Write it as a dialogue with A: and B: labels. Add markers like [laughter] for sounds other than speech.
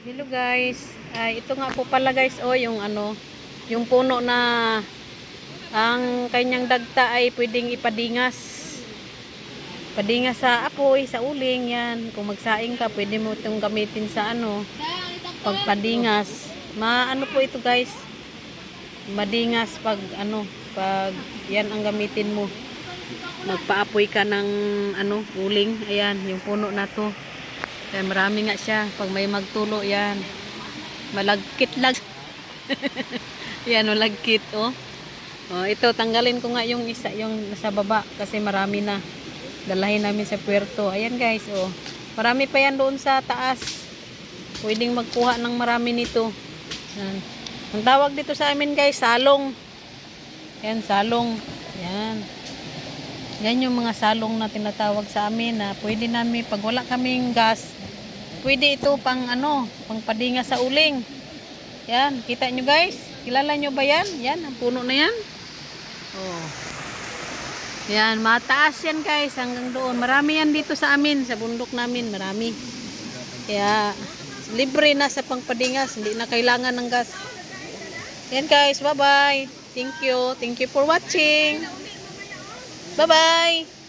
A: Hello guys. Ay, ito nga po pala guys, oh, yung ano, yung puno na ang kanyang dagta ay pwedeng ipadingas. Padingas sa apoy, sa uling yan. Kung magsaing ka, pwede mo itong gamitin sa ano, pagpadingas. Maano po ito guys? Madingas pag ano, pag yan ang gamitin mo. Magpaapoy ka ng ano, uling. Ayan, yung puno na to. Kaya marami nga siya. Pag may magtulo, yan. Malagkit lang. [laughs] yan, malagkit, oh. Oh, ito, tanggalin ko nga yung isa, yung nasa baba. Kasi marami na. Dalahin namin sa puerto. Ayan, guys, oh. Marami pa yan doon sa taas. Pwedeng magkuha ng marami nito. Yan. Ang tawag dito sa amin, guys, salong. Yan, salong. Yan. Yan yung mga salong na tinatawag sa amin na pwede namin, pag wala kaming gas, pwede ito pang ano, pang padinga sa uling. Yan, kita nyo guys? Kilala nyo ba yan? Yan, ang puno na yan. Oh. Yan, mataas yan guys, hanggang doon. Marami yan dito sa amin, sa bundok namin, marami. Kaya, libre na sa pangpadingas, hindi na kailangan ng gas. Yan guys, bye-bye. Thank you. Thank you for watching. Bye-bye.